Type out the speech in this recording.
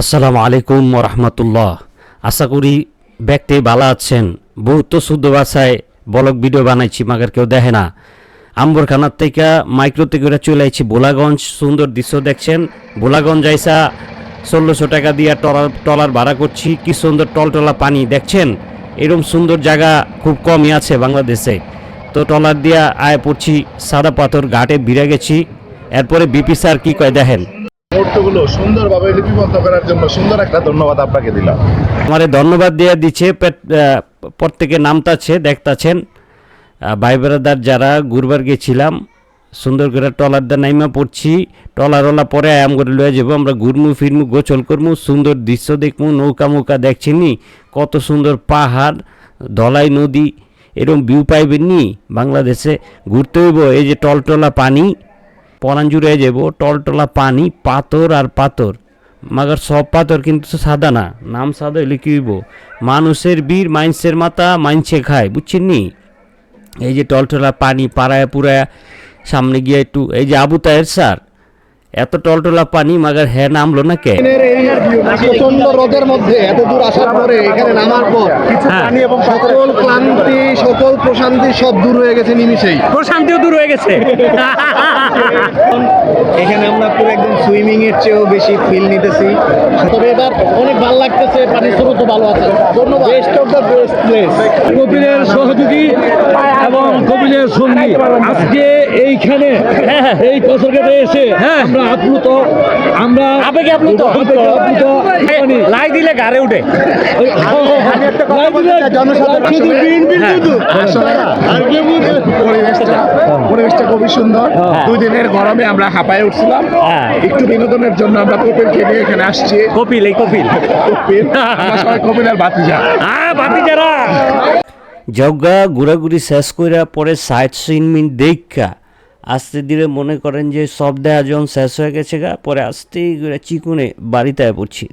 আসসালামু আলাইকুম রহমতুল্লাহ আশা করি ব্যক্তি ভালো আছেন। বহুত শুদ্ধ ভাষায় বলক ভিডিও বানাইছি, মাগার কেউ দেখে না। আম্বরখানার থেকে মাইক্রোতে করে চলে আইছি বোলাগঞ্জ সুন্দর দৃশ্য দেখছেন। বোলাগঞ্জ আইসা ষোলোশো টাকা দিয়ে টলার টলার ভাড়া করছি। কি সুন্দর টলটলা পানি, দেখছেন? এরকম সুন্দর জায়গা খুব কমই আছে বাংলাদেশে। তো টলার দিয়া আয় পড়ছি, সাদা পাথর ঘাটে বিড়ে গেছি। এরপরে বিপি স্যার কী কয় দেখেন? মুহূর্তগুলো সুন্দরভাবে লিপিবদ্ধ করার জন্য সুন্দর একটা ধন্যবাদ আপনাকে দিলাম। আমারে ধন্যবাদ দিয়ে দিচ্ছে প্রত্যেকে নামতাছে দেখতাছেন। ভাই বেড়াদার যারা ঘুরবার গেছিলাম সুন্দর করে টলার দা নাইমা পড়ছি টলারওয়ালা পরে আয়াম করে লয়ে যাব, আমরা ঘুরমু, ফিরমু গোচল করমু, সুন্দর দৃশ্য দেখমু, নৌকা মৌকা দেখছিনি কত সুন্দর পাহাড়, ধলাই নদী এরকম ভিউ পাইবেন নি বাংলাদেশে ঘুরতে হইব, এই যে টলটলা পানি পরান জুড়ে যাব টলটলা পানি পাথর আর পাথর। মাগার সব পাথর কিন্তু সাদা না নাম সাদা হইলে কি হইব? মানুষের বীর মাইন্সের মাথা মাইনছে খায় বুঝছেন নি? এই যে টলটলা পানি পাড়ায় পুরায় সামনে গিয়ে একটু এই যে আবু তাহের স্যার এত টলটলা পানি মাগার হ্যাঁ নামলো না কে? প্রচণ্ড রোদের মধ্যে এত দূর আসার পরে এখানে নামার পর কিছু হ্যাঁ। পানি এবং সকল ক্লান্তি সকল প্রশান্তি সব দূর হয়ে গেছে নিমিশেই প্রশান্তিও দূর হয়ে গেছে। এখানে আমরা পুরো একদম সুইমিং এর চেয়েও বেশি ফিল নিতেছি। তবে এবার অনেক ভালো লাগতেছে পানির স্রোত ভালো আছে। ধন্যবাদ। Best of the best place কপিলের সহযোগী এবং কপিলের সঙ্গী। আজকে এইখানে এই কসরঘাটে এসে আমরা আপ্লুত। আমরা আবেগে আপ্লুত। আবেগে আপ্লুত। লাই দিলে গাড়ে উঠে। পরিবেশটা খুবই সুন্দর। দুই দিনের গরমে আমরা হাঁপায়ে উঠছিলাম। হ্যাঁ। একটু বিনোদনের জন্য আমরা কপিলকে নিয়ে এখানে আসছি। কপিল এই কপিল। কপিল। আমরা সবাই কপিলের বাতিজা হ্যাঁ যারা জগা ঘোরাঘুরি শেষ করে পরে সাইট সিন মিন দেখা আস্তে ধীরে মনে করেন যে সব দেয়া যখন শেষ হয়ে গেছে গা, পরে আস্তে চিকুনে বাড়িতে পড়ছি।